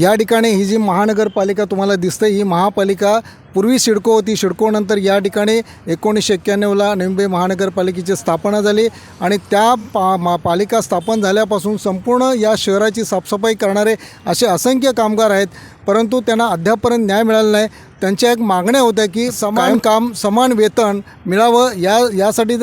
या ठिकाणी ही जी महानगरपालिका तुम्हाला दिसते ही महापालिका पूर्वी सिडको होती. सिडकोनंतर या ठिकाणी एकोणीसशे एक्क्याण्णवला मुंबई महानगरपालिकेची स्थापना झाली आणि त्या पा मा पालिका स्थापन झाल्यापासून संपूर्ण या शहराची साफसफाई करणारे असे असंख्य कामगार आहेत. परंतु त्यांना अद्यापपर्यंत न्याय मिळाला नाही. त्यांच्या एक मागण्या होत्या की समान काम समान वेतन मिळावं. या यासाठी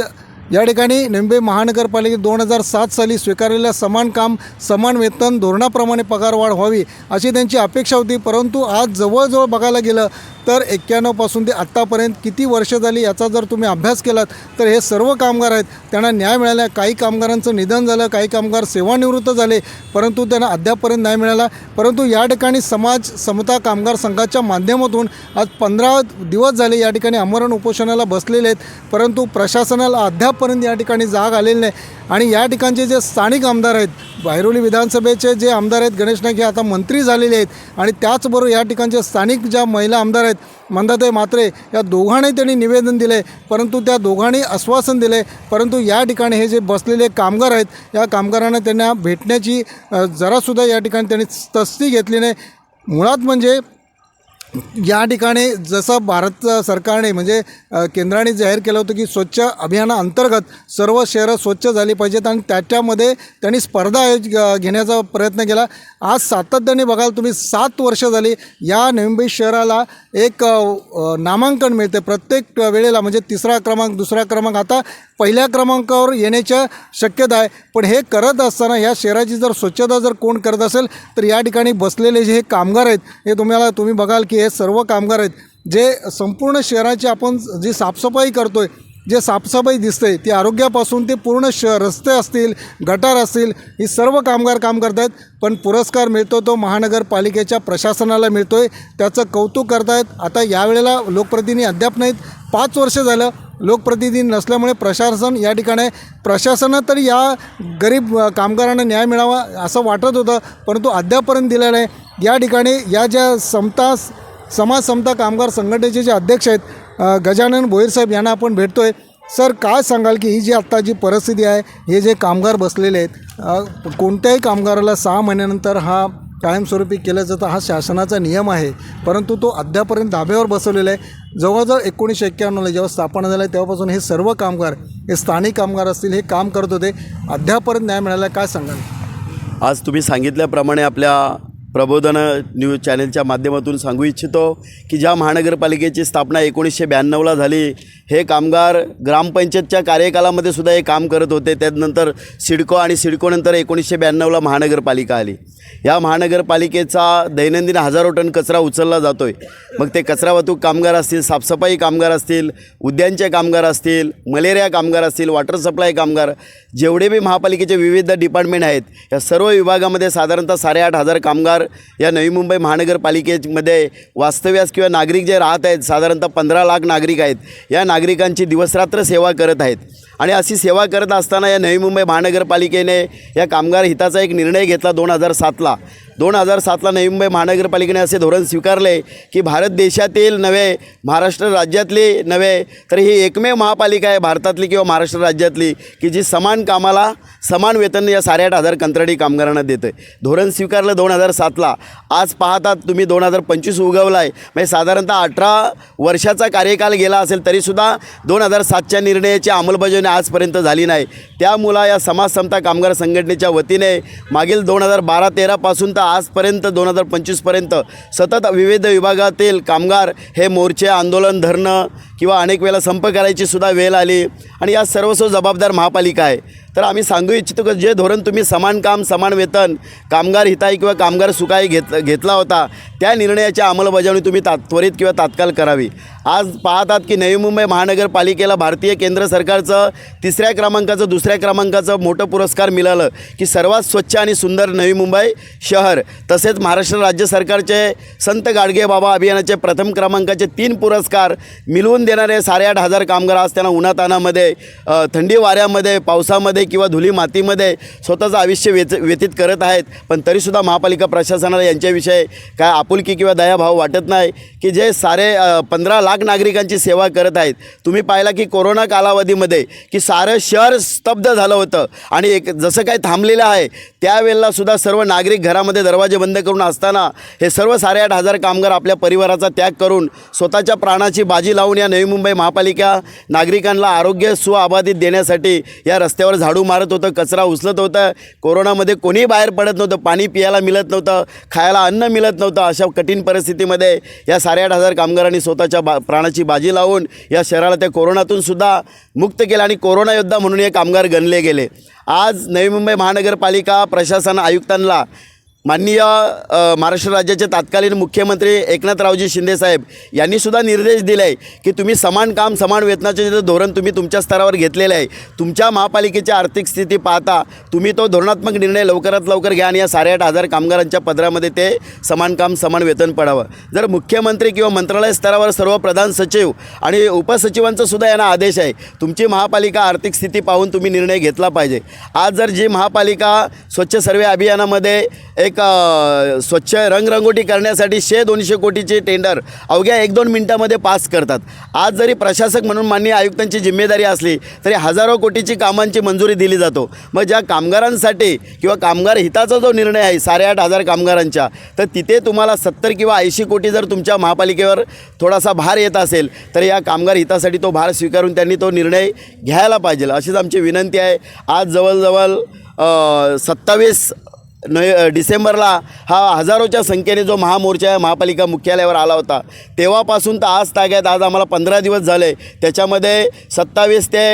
या ठिकाणी मुंबई महानगरपालिकेत दोन हजार सात साली स्वीकारलेल्या समान काम समान वेतन धोरणाप्रमाणे पगारवाढ व्हावी अशी त्यांची अपेक्षा होती परंतु आज जवळजवळ बघायला गेलं तर एक्क्याण्णवपासून ते आत्तापर्यंत किती वर्ष झाली याचा जर तुम्ही अभ्यास केलात तर हे सर्व कामगार आहेत. त्यांना न्याय मिळाला काही कामगारांचं निधन झालं काही कामगार सेवानिवृत्त झाले परंतु त्यांना अद्यापपर्यंत न्याय मिळाला. परंतु या ठिकाणी समाज समता कामगार संघाच्या माध्यमातून आज पंधरा दिवस झाले या ठिकाणी आमरण उपोषणाला बसलेले आहेत. परंतु प्रशासनाला अद्यापपर्यंत या ठिकाणी जाग आलेली नाही. आणि या ठिकाणचे जे स्थानिक आमदार आहेत बायरोली विधानसभेचे जे आमदार आहेत गणेश नाईक हे आता मंत्री झालेले आहेत आणि त्याचबरोबर या ठिकाणचे स्थानिक ज्या महिला आमदार आहेत मंदाताई मात्रे या दोघांनी त्यांनी निवेदन दिले परंतु त्या दोघांनी आश्वासन दिले परंतु या ठिकाणी हे जे बसलेले कामगार आहेत या कामगारांना त्यांना भेटण्याची जरासुद्धा या ठिकाणी त्यांनी तस्ती घेतली नाही. मुळात म्हणजे या ठिकाणी जसं भारत सरकारने म्हणजे केंद्राने जाहीर केलं होतं की स्वच्छ अभियानाअंतर्गत सर्व शहरं स्वच्छ झाली पाहिजेत आणि त्याच्यामध्ये त्यांनी स्पर्धा आयोज घेण्याचा प्रयत्न केला. आज सातत्याने बघाल तुम्ही सात वर्ष झाली या नवी मुंबई शहराला एक नामांकन मिळते प्रत्येक वेळेला म्हणजे तिसरा क्रमांक दुसरा क्रमांक आता पहिल्या क्रमांकावर येण्याच्या शक्यता आहे. पण हे करत असताना या शहराची जर स्वच्छता जर कोण करत असेल तर या ठिकाणी बसलेले जे हे कामगार आहेत हे तुम्हाला तुम्ही बघाल की हे सर्व कामगार आहेत जे संपूर्ण शहराची आपण जी साफसफाई करतो आहे जे साफसफाई दिसते ती आरोग्यापासून ते पूर्ण श रस्ते असतील गटार असतील ही सर्व कामगार काम करत आहेत पण पुरस्कार मिळतो तो महानगरपालिकेच्या प्रशासनाला मिळतो आहे त्याचं कौतुक करतायत. आता यावेळेला लोकप्रतिनिधी अद्याप नाहीत. पाच वर्ष झालं लोकप्रतिनिधी नसल्यामुळे प्रशासन या ठिकाणी प्रशासनात तरी या गरीब कामगारांना न्याय मिळावा असं वाटत होतं परंतु अद्यापपर्यंत दिलेलं आहे या ठिकाणी या ज्या समता समाज समता कामगार संघटनेचे जे अध्यक्ष आहेत गजानन भोईरसाहेब यांना आपण भेटतोय. सर काय सांगाल की ही जी आत्ता जी परिस्थिती आहे हे जे कामगार बसलेले आहेत कोणत्याही कामगाराला सहा महिन्यानंतर हा कायमस्वरूपी केलं जातं हा शासनाचा नियम आहे. परंतु तो अद्यापर्यंत धाब्यावर बसवलेला आहे. जवळजवळ एकोणीसशे एक्क्याण्णवला जेव्हा स्थापना झाला तेव्हापासून हे सर्व कामगार हे स्थानिक कामगार असतील हे काम करत होते. अद्यापर्यंत न्याय मिळाला काय सांगाल? आज तुम्ही सांगितल्याप्रमाणे आपल्या प्रबोधन न्यूज चॅनलच्या माध्यमातून सांगू इच्छितो की ज्या महानगरपालिकेची स्थापना एकोणीसशे ब्याण्णवला झाली हे कामगार ग्रामपंचायतच्या कार्यकालामध्ये सुद्धा हे काम करत होते. त्यानंतर सिडको आणि सिडकोनंतर एकोणीसशे ब्याण्णवला महानगरपालिका आली. या महानगरपालिकेचा दैनंदिन हजारो टन कचरा उचलला जातो आहे मग ते कचरा वाहतूक कामगार असतील साफसफाई कामगार असतील उद्यानचे कामगार असतील मलेरिया कामगार असतील वॉटर सप्लाय कामगार जेवढे बी महापालिकेचे विविध डिपार्टमेंट आहेत या सर्व विभागामध्ये साधारणतः साडेआठ हजार कामगार या नवी मुंबई महानगरपालिकेमध्ये वास्तव्यास किंवा नागरिक जे राहत आहेत साधारणतः पंधरा लाख नागरिक आहेत या नागरिकांची दिवसरात्र सेवा करत आहेत. आणि अशी सेवा करत असताना या नवी मुंबई महानगरपालिकेने या कामगार हिताचा एक निर्णय घेतला दोन हजार सातला. दोन हजार सातला नवी मुंबई महानगरपालिकेने असे धोरण स्वीकारले की भारत देशातील नव्हे महाराष्ट्र राज्यातली नव्हे तर ही एकमेव महापालिका आहे भारतातली किंवा महाराष्ट्र राज्यातली की जी समान कामाला समान वेतन या साडेआठ हजार कंत्राटी कामगारांना देतं. धोरण स्वीकारलं दोन हजार सातला. आज पाहतात तुम्ही दोन हजार पंचवीस उगवला आहे म्हणजे साधारणतः अठरा वर्षाचा कार्यकाल गेला असेल तरीसुद्धा दोन हजार सातच्या निर्णयाची अंमलबजावणी आजपर्यंत झाली नाही. त्यामुळं या समाज समता कामगार संघटनेच्या वतीने मागील दोन हजार बारा तेरापासून तर आजपर्यंत दोन हजार पंचवीसपर्यंत सतत विविध विभागातील कामगार हे मोर्चे आंदोलन धरणं किंवा अनेक वेळेला संप करायची सुद्धा वेळ आली. आणि या सर्वस्व जबाबदार महापालिका आहे. तर आम्ही सांगू इच्छितो की जे धोरण तुम्ही समान काम समान वेतन कामगार हिताई किंवा कामगार सुखाई घेत घेतला होता त्या निर्णयाची अंमलबजावणी तुम्ही तात त्वरित किंवा तात्काळ करावी. आज पाहतात की नवी मुंबई महानगरपालिकेला भारतीय केंद्र सरकारचं तिसऱ्या क्रमांकाचं दुसऱ्या क्रमांकाचं मोठं पुरस्कार मिळालं की सर्वात स्वच्छ आणि सुंदर नवी मुंबई शहर. तसेच महाराष्ट्र राज्य सरकारचे संत गाडगे बाबा अभियानाचे प्रथम क्रमांकाचे तीन पुरस्कार मिळवून देणारे साडेआठ हजार कामगार आज त्यांना उन्हातानामध्ये थंडी वाऱ्यामध्ये पावसामध्ये किंवा धुली मातीमध्ये स्वतःचं आयुष्य व्यत व्यतीत करत आहेत. पण तरीसुद्धा महापालिका प्रशासनाला यांच्याविषयी काय आपुलकी किंवा दयाभाव वाटत नाही की जे सारे पंधरा लाख नागरिकांची सेवा करत आहेत. तुम्ही पाहिला की कोरोना कालावधीमध्ये की सारं शहर स्तब्ध झालं होतं आणि एक जसं काही थांबलेलं आहे त्यावेळेला सुद्धा सर्व नागरिक घरामध्ये दरवाजे बंद करून असताना हे सर्व साडेआठ हजार कामगार आपल्या परिवाराचा त्याग करून स्वतःच्या प्राणाची बाजी लावून या नवी मुंबई महापालिका नागरिकांना आरोग्य सुअबाधित देण्यासाठी या रस्त्यावर झाडू मारत होतं कचरा उचलत होतं. कोरोनामध्ये कोणीही बाहेर पडत नव्हतं पाणी पियाला मिळत नव्हतं खायला अन्न मिळत नव्हतं अशा कठीण परिस्थितीमध्ये या साडेआठ हजार कामगारांनी स्वतःच्या बा प्राणाची बाजी लावून या शहराला त्या कोरोनातून सुद्धा मुक्त केलं आणि कोरोना योद्धा म्हणून हे कामगार गणले गेले. आज नवी मुंबई महानगरपालिका प्रशासन आयुक्तांना माननीय महाराष्ट्र राज्याचे तत्कालीन मुख्यमंत्री एकनाथरावजी शिंदेसाहेब यांनीसुद्धा निर्देश दिले आहे की तुम्ही समान काम समान वेतनाचे जे धोरण तुम्ही तुमच्या स्तरावर घेतलेलं आहे तुमच्या महापालिकेची आर्थिक स्थिती पाहता तुम्ही तो धोरणात्मक निर्णय लवकरात लवकर घ्या आणि या साडेआठ हजार कामगारांच्या पदरामध्ये ते समान काम समान वेतन पडावं. जर मुख्यमंत्री किंवा मंत्रालय स्तरावर सर्व प्रधान सचिव आणि उपसचिवांचासुद्धा यांना आदेश आहे तुमची महापालिका आर्थिक स्थिती पाहून तुम्ही निर्णय घेतला पाहिजे. आज जर जी महापालिका स्वच्छ सर्वे अभियानामध्ये एक एक स्वच्छ रंगरंगोटी करण्यासाठी शे दोनशे कोटीचे टेंडर अवघ्या एक दोन मिनटामध्ये पास करतात. आज जरी प्रशासक म्हणून माननीय आयुक्तांची जिम्मेदारी असली तरी हजारो कोटीची कामांची मंजुरी दिली जातो. मग ज्या कामगारांसाठी किंवा कामगार हिताचा जो निर्णय आहे साडेआठ हजार कामगारांच्या तर तिथे तुम्हाला सत्तर किंवा ऐंशी कोटी जर तुमच्या महापालिकेवर थोडासा भार येत असेल तर या कामगार हितासाठी तो भार स्वीकारून त्यांनी तो निर्णय घ्यायला पाहिजे. अशीच आमची विनंती आहे. आज जवळजवळ सत्तावीस नोव्हे डिसेंबरला हा हजारोच्या संख्येने जो महामोर्चा महापालिका मुख्यालयावर आला होता तेव्हापासून तर आज ताग्यात आज आम्हाला पंधरा दिवस झाले. त्याच्यामध्ये सत्तावीस ते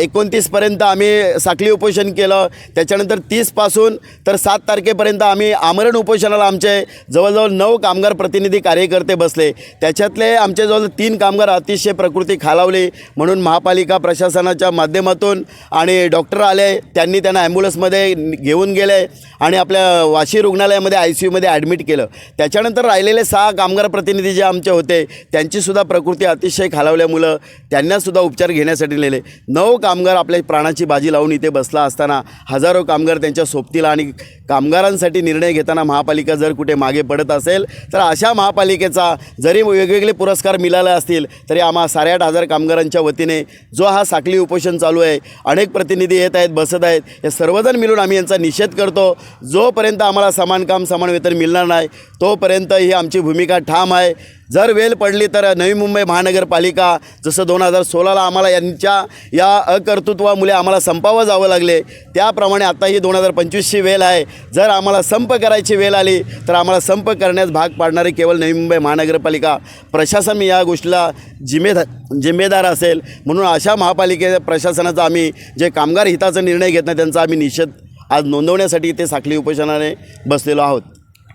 एकोणतीसपर्यंत आम्ही साखली उपोषण केलं. त्याच्यानंतर तीसपासून तर सात तारखेपर्यंत आम्ही आमरण उपोषणाला आमचे जवळजवळ नऊ कामगार प्रतिनिधी कार्यकर्ते बसले. त्याच्यातले आमचे जवळ तीन कामगार अतिशय प्रकृती खालावली. म्हणून महापालिका प्रशासनाच्या माध्यमातून आणि डॉक्टर आले. त्यांनी त्यांना ॲम्ब्युलन्समध्ये घेऊन गेले आणि आपल्या वाशी रुग्णालयामध्ये आय सी यूमध्ये ॲडमिट केलं. त्याच्यानंतर राहिलेले सहा कामगार प्रतिनिधी जे आमचे होते त्यांचीसुद्धा प्रकृती अतिशय खालावल्यामुळं त्यांनासुद्धा उपचार घेण्यासाठी नेले. नऊ कामगार आपल्या प्राणाची बाजी लावून इथे बसला असताना हजारो कामगार त्यांच्या सोबतीला आणि कामगारांसाठी निर्णय घेताना महापालिका जर कुठे मागे पडत असेल तर अशा महापालिकेचा जरी वेगवेगळे पुरस्कार मिळाले असतील तरी आम्हा साडेआठ हजार कामगारांच्या वतीने जो हा साखळी उपोषण चालू आहे अनेक प्रतिनिधी येत आहेत बसत आहेत हे सर्वजण मिळून आम्ही यांचा निषेध करतो. जोपर्यंत आम्हाला समान काम समान वेतन मिळणार नाही तोपर्यंत ही आमची भूमिका ठाम आहे. जर वेळ पडली तर नवी मुंबई महानगरपालिका जसं दोन हजार सोळाला आम्हाला यांच्या या अकर्तृत्वामुळे आम्हाला संपावं जावं लागले त्याप्रमाणे आता ही दोन हजार पंचवीसची वेळ आहे. जर आम्हाला संप करायची वेळ आली तर आम्हाला संप करण्यास भाग पाडणारी केवळ नवी मुंबई महानगरपालिका प्रशासन या गोष्टीला जिम्मेदार जिम्मेदार असेल. म्हणून अशा महापालिके प्रशासनाचा आम्ही जे कामगार हिताचा निर्णय घेत नाही त्यांचा आम्ही निषेध आज नोंदवण्यासाठी ते साखली उपोषणाने बसलेलो आहोत.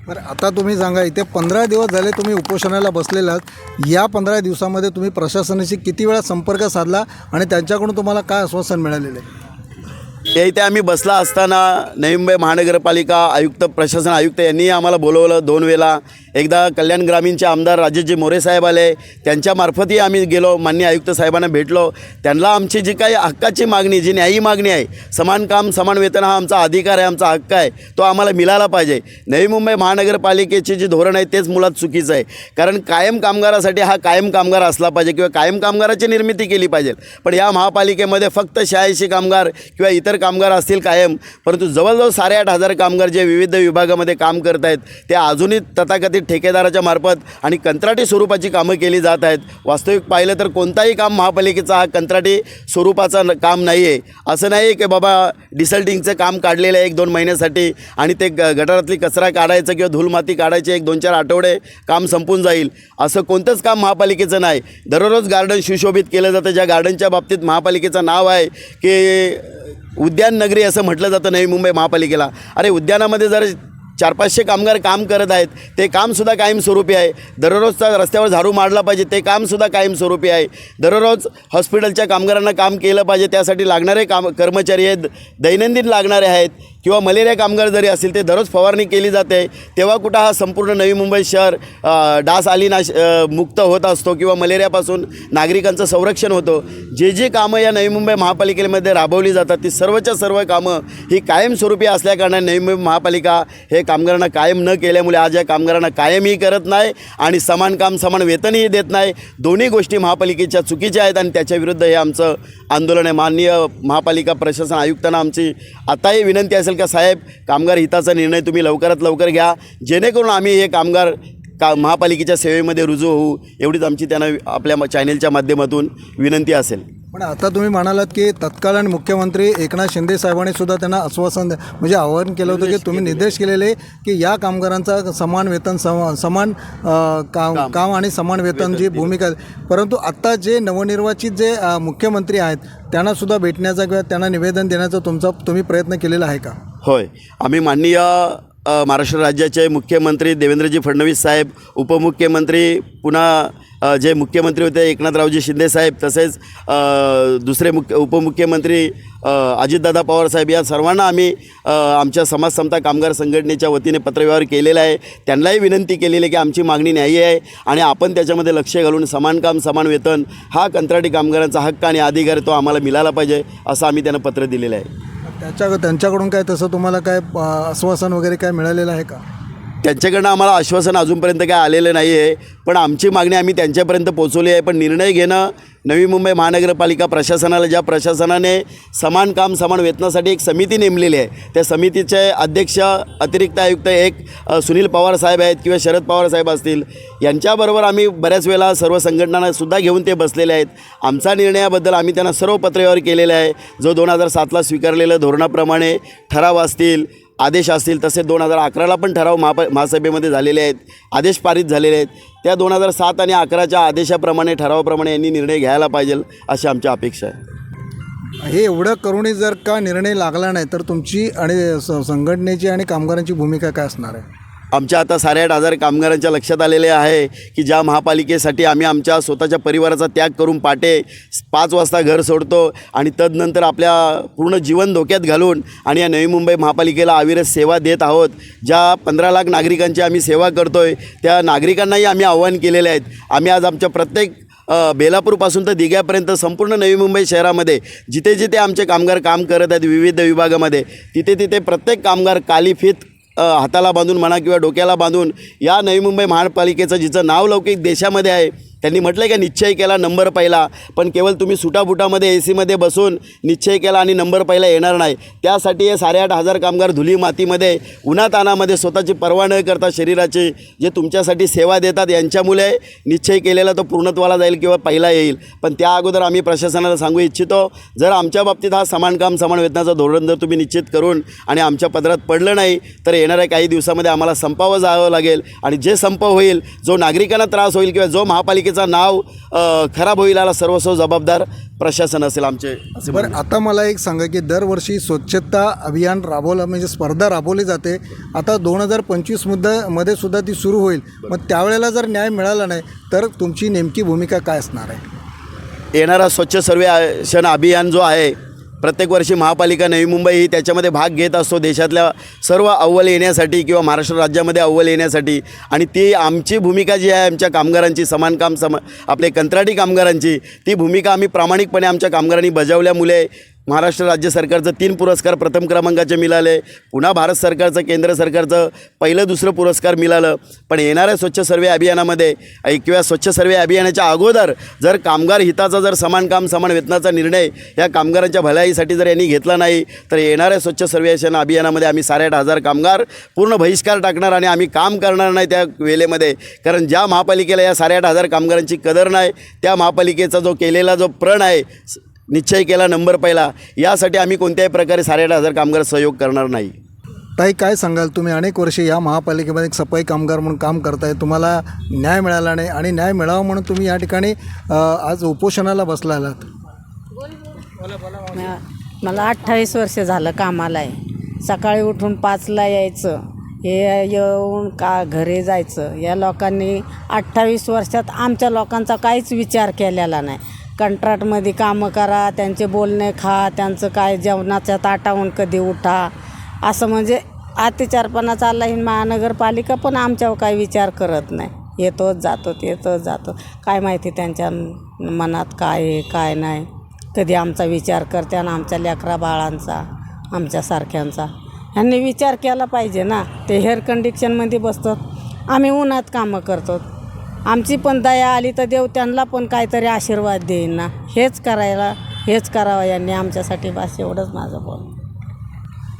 बरं आता तुम्ही सांगा इथे पंधरा दिवस झाले तुम्ही उपोषणाला बसलेला आहात. या पंधरा दिवसामध्ये तुम्ही प्रशासनाशी किती वेळा संपर्क साधला आणि त्यांच्याकडून तुम्हाला काय आश्वासन मिळालेलं आहे? ते इथे आम्ही बसला असताना नवी मुंबई महानगरपालिका आयुक्त प्रशासन आयुक्त यांनी आम्हाला बोलवलं दोन वेळा एकदा कल्याण ग्रामीणचे आमदार राजेशजी मोरे साहेब आले. त्यांच्यामार्फतही आम्ही गेलो मान्य आयुक्त साहेबांना भेटलो. त्यांना आमची जी काही हक्काची मागणी जी न्यायी मागणी आहे समान काम समान वेतन हा आमचा अधिकार आहे आमचा हक्क आहे तो आम्हाला मिळाला पाहिजे. नवी मुंबई महानगरपालिकेचे जे धोरण आहे तेच मुळात चुकीचं आहे. कारण कायम कामगारासाठी हा कायम कामगार असला पाहिजे किंवा कायम कामगाराची निर्मिती केली पाहिजे. पण या महापालिकेमध्ये फक्त शहाऐंशी कामगार किंवा इतर कामगार असतील कायम परंतु जवळजवळ साडेआठ हजार कामगार जे विविध विभागामध्ये काम करत आहेत ते अजूनही तथाकथित ठेकेदाराच्या मार्फत आणि कंत्राटी स्वरूपाची कामं केली जात आहेत. वास्तविक पाहिलं तर कोणताही काम महापालिकेचा हा कंत्राटी स्वरूपाचा न- काम नाही आहे असं नाही की बाबा डिसल्टिंगचं काम काढलेलं आहे एक दोन महिन्यासाठी आणि ते ग गटारातली कचरा काढायचं किंवा धूलमाती काढायची एक दोन चार आठवडे काम संपून जाईल. असं कोणतंच काम महापालिकेचं नाही. दररोज गार्डन सुशोभित केलं जातं. ज्या गार्डनच्या बाबतीत महापालिकेचं नाव आहे की उद्यान नगरी असं म्हटलं जातं नवी मुंबई महापालिकेला. अरे उद्यानामध्ये जर चार पाचशे कामगार काम करत आहेत. ते कामसुद्धा कायमस्वरूपी आहे. दररोजचा रस्त्यावर झाडू मारला पाहिजे ते कामसुद्धा कायमस्वरूपी आहे. दररोज हॉस्पिटलच्या कामगारांना काम केलं पाहिजे त्यासाठी लागणारे काम कर्मचारी आहेत दैनंदिन लागणारे आहेत. किंवा मलेरिया कामगार जरी असतील ते दररोज फवारणी केली जाते. तेव्हा कुठं हा संपूर्ण नवी मुंबई शहर डास आली नाश मुक्त होत असतो किंवा मलेरियापासून नागरिकांचं संरक्षण होतं. जे जे कामं या नवी मुंबई महापालिकेमध्ये राबवली जातात ती सर्वच्या सर्व कामं ही कायमस्वरूपी असल्याकारणाने नवी मुंबई महापालिका हे कामगारांना कायम न केल्यामुळे आज या कामगारांना कायमही करत नाही आणि समान काम समान वेतनही देत नाही. दोन्ही गोष्टी महापालिकेच्या चुकीच्या आहेत आणि त्याच्या विरुद्ध हे आमचं आंदोलन आहे. माननीय महापालिका प्रशासन आयुक्तांना आमची आताही विनंती असेल का साहेब? कामगार हिताचा निर्णय तुम्ही लवकरात लवकर घ्या. जेणेकरून आम्ही हे कामगार का महापालिकेच्या सेवेमध्ये रुजू होऊ. एवढीच आमची त्यांना आपल्या म- चॅनेलच्या माध्यमातून विनंती असेल. पण आता तुम्ही म्हणालात की तत्कालीन मुख्यमंत्री एकनाथ शिंदे साहेबांनी सुद्धा त्यांना आश्वासन द्या- म्हणजे आवाहन केलं होतं की तुम्ही निर्देश केलेले की या कामगारांचा समान वेतन सम समान काम काम. आणि समान वेतन जी भूमिका आहे. परंतु आत्ता जे नवनिर्वाचित जे मुख्यमंत्री आहेत त्यांना सुद्धा भेटण्याचा किंवा त्यांना निवेदन देण्याचा तुमचा तुम्ही प्रयत्न केलेला आहे का? होय. आम्ही माननीय महाराष्ट्र राज्याचे मुख्यमंत्री देवेंद्रजी फडणवीस साहेब उपमुख्यमंत्री पुन्हा जे मुख्यमंत्री होते एकनाथरावजी शिंदे साहेब तसेच दुसरे मुख्य उपमुख्यमंत्री अजितदादा पवार साहेब या सर्वांना आम्ही आमच्या समाज समता कामगार संघटनेच्या वतीने पत्रव्यवहार केलेला आहे. त्यांनाही विनंती केलेली आहे की आमची मागणी न्याय्य आहे आणि आपण त्याच्यामध्ये लक्ष घालून समान काम समान वेतन हा कंत्राटी कामगारांचा हक्क आणि अधिकार तो आम्हाला मिळाला पाहिजे असं आम्ही त्यांना पत्र दिलेलं आहे. त्याच्या त्यांच्याकडून काय तसं तुम्हाला काय आश्वासन वगैरे काय मिळालेलं आहे का? त्यांच्याकडनं आम्हाला आश्वासन अजूनपर्यंत काय आलेलं नाही आहे पण आमची मागणी आम्ही त्यांच्यापर्यंत पोचवली आहे. पण निर्णय घेणं नवी मुंबई महानगरपालिका प्रशासनाला ज्या प्रशासनाने समान काम समान वेतनासाठी एक समिती नेमलेली आहे. त्या समितीचे अध्यक्ष अतिरिक्त आयुक्त एक सुनील पवार साहेब आहेत किंवा शरद पवार साहेब असतील यांच्याबरोबर आम्ही बऱ्याच वेळा सर्व संघटनांनासुद्धा घेऊन ते बसलेले आहेत. आमचा निर्णयाबद्दल आम्ही त्यांना सर्व पत्रव्यवहार केलेला आहे. जो दोन हजार सातला स्वीकारलेलं धोरणाप्रमाणे ठराव असतील आदेश असतील तसे दोन हजार अकराला पण ठराव महाप महासभेमध्ये झालेले आहेत. आदेश पारित झालेले आहेत. त्या दोन हजार सात आणि अकराच्या आदेशाप्रमाणे ठरावाप्रमाणे यांनी निर्णय घ्यायला पाहिजे अशी आमची अपेक्षा आहे. हे एवढं करूनही जर का निर्णय लागला नाही तर तुमची आणि संघटनेची आणि कामगारांची भूमिका काय असणार आहे? आमच्या आता साडेआठ हजार कामगारांच्या लक्षात आलेले आहे की ज्या महापालिकेसाठी आम्ही आमच्या स्वतःच्या परिवाराचा त्याग करून पाटे पाच वाजता घर सोडतो आणि तदनंतर आपल्या पूर्ण जीवन धोक्यात घालून आणि या नवी मुंबई महापालिकेला अविरत सेवा देत आहोत. ज्या पंधरा लाख नागरिकांची आम्ही सेवा करतो आहे त्या नागरिकांनाही आम्ही आव्हान केलेले आहेत. आम्ही आज आमच्या प्रत्येक बेलापूरपासून तर दिघ्यापर्यंत संपूर्ण नवी मुंबई शहरामध्ये जिथे जिथे आमचे कामगार काम करत आहेत विविध विभागामध्ये तिथे तिथे प्रत्येक कामगार कालिफित हाताला बांधून म्हणा किंवा डोक्याला बांधून या नवी मुंबई महापालिकेचं जिचं नाव लौकिक देशामध्ये आहे त्यांनी म्हटलं आहे का निश्चय केला नंबर पहिला. पण केवळ तुम्ही सुटाबुटामध्ये ए सीमध्ये बसून निश्चय केला आणि नंबर पहिला येणार नाही. त्यासाठी हे साडेआठ हजार कामगार धुली मातीमध्ये उन्हातानामध्ये स्वतःची पर्वा न करता शरीराची जे तुमच्यासाठी सेवा देतात यांच्यामुळे निश्चय केलेला तो पूर्णत्वाला जाईल किंवा पहिला येईल. पण त्या अगोदर आम्ही प्रशासनाला सांगू इच्छितो जर आमच्या बाबतीत हा समान काम समान वेतनाचं धोरण जर तुम्ही निश्चित करून आणि आमच्या पदरात पडलं नाही तर येणाऱ्या काही दिवसामध्ये आम्हाला संपावं जावं लागेल. आणि जे संप होईल जो नागरिकांना त्रास होईल किंवा जो महापालिकेचा नाव अ, खराब होईल याला सर्वस्व जबाबदार प्रशासन असेल आमचे असे बरं आता मला एक सांगा की दरवर्षी स्वच्छता अभियान राबवलं म्हणजे स्पर्धा राबवली जाते. आता दोन हजार पंचवीस मुद्दा मध्ये सुद्धा ती सुरू होईल. मग त्यावेळेला जर न्याय मिळाला नाही तर तुमची नेमकी भूमिका काय असणार आहे? येणारा स्वच्छ सर्वेक्षण अभियान जो आहे प्रत्येक वर्षी महापालिका नवी मुंबई ही त्याच्यामध्ये भाग घेत असतो. देशातल्या सर्व अव्वल येण्यासाठी किंवा महाराष्ट्र राज्यामध्ये अव्वल येण्यासाठी. आणि ती आमची भूमिका जी आहे आमच्या कामगारांची समान काम सम आपले कंत्राटी कामगारांची ती भूमिका आम्ही प्रामाणिकपणे आमच्या कामगारांनी बजावल्यामुळे महाराष्ट्र राज्य सरकारचं तीन पुरस्कार प्रथम क्रमांकाचे मिळाले. पुन्हा भारत सरकारचं केंद्र सरकारचं पहिलं दुसरं पुरस्कार मिळालं. पण येणाऱ्या स्वच्छ सर्वे अभियानामध्ये किंवा स्वच्छ सर्वे अभियानाच्या अगोदर जर कामगार हिताचा जर समान काम समान वेतनाचा निर्णय या कामगारांच्या भलाईसाठी जर यांनी घेतला नाही तर येणाऱ्या स्वच्छ सर्वेक्षण अभियानामध्ये आम्ही साडेआठ हजार कामगार पूर्ण बहिष्कार टाकणार आणि आम्ही काम करणार नाही त्या वेळेमध्ये. कारण ज्या महापालिकेला या साडेआठ हजार कामगारांची कदर नाही त्या महापालिकेचा जो केलेला जो प्रण आहे निश्चय केला नंबर पहिला. यासाठी आम्ही कोणत्याही प्रकारे साडेआठ हजार कामगार सहयोग करणार नाही. ताई काय सांगाल? तुम्ही अनेक वर्षे या महापालिकेमध्ये एक सफाई कामगार म्हणून काम करताय. तुम्हाला न्याय मिळाला नाही आणि न्याय मिळावा म्हणून तुम्ही या ठिकाणी आज उपोषणाला बसला आलात म- मला अठ्ठावीस वर्ष झालं कामाला आहे. सकाळी उठून पाचला यायचं. हे येऊन का घरी जायचं? या लोकांनी अठ्ठावीस वर्षात आमच्या लोकांचा काहीच विचार केलेला नाही. कंत्राटमध्ये कामं करा त्यांचे बोलणे खा त्यांचं काय जेवणाच्या ताटावून कधी उठा. असं म्हणजे अतिचारपणा चालला ही महानगरपालिका पण आमच्यावर काही विचार करत नाही. येतोच जातो येतोच जातो. काय माहिती त्यांच्या मनात काय आहे काय नाही. कधी आमचा विचार करते आणि आमच्या लेकरा बाळांचा आमच्यासारख्यांचा ह्यांनी विचार केला पाहिजे ना. ते हेअर कंडिक्शनमध्ये बसतो आम्ही उन्हात कामं करतो. आमची पण दया आली तर देव त्यांना पण काहीतरी आशीर्वाद देईन ना. हेच करायला हेच करावं यांनी आमच्यासाठी बस एवढंच माझं बोल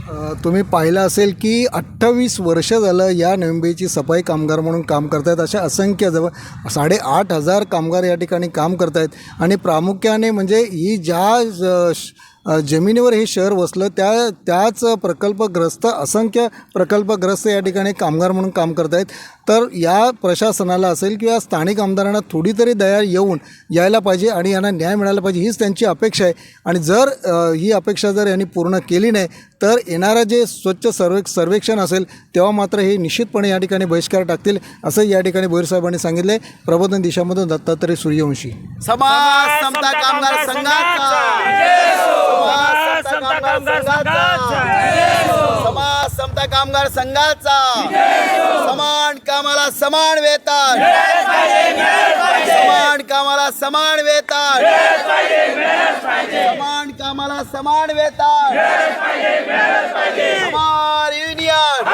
अ, तुम्ही पाहिलं असेल की अठ्ठावीस वर्ष झालं या नविंबेची सफाई कामगार म्हणून काम करतायत. अशा असंख्य जवळ साडेआठ हजार कामगार या ठिकाणी काम करतायत. आणि प्रामुख्याने म्हणजे ही ज्या ज- श- अ, जमिनीवर हे शहर वसलं त्या त्याच प्रकल्पग्रस्त असंख्य प्रकल्पग्रस्त या ठिकाणी कामगार म्हणून काम करतायत. तर या प्रशासनाला असेल किंवा स्थानिक आमदारांना थोडी तरी दया येऊन यायला पाहिजे आणि यांना न्याय मिळाला पाहिजे हीच त्यांची अपेक्षा आहे. आणि जर ही अपेक्षा जर यांनी पूर्ण केली नाही तर येणारं जे स्वच्छ सर्वे सर्वेक्षण असेल तेव्हा मात्र हे निश्चितपणे या ठिकाणी बहिष्कार टाकतील असं या ठिकाणी भोईर साहेबांनी सांगितले प्रबोधन दिशामधून दत्तात्रय सूर्यवंशी. समाज समता कामगार संघाचा. समाज समता कामगार संघाचा. समाज समता कामगार संघाचा. समान कामाला समान वेतन. समान कामाला समान वेतन. समान कामाला समान वेतन. हमार युनियन.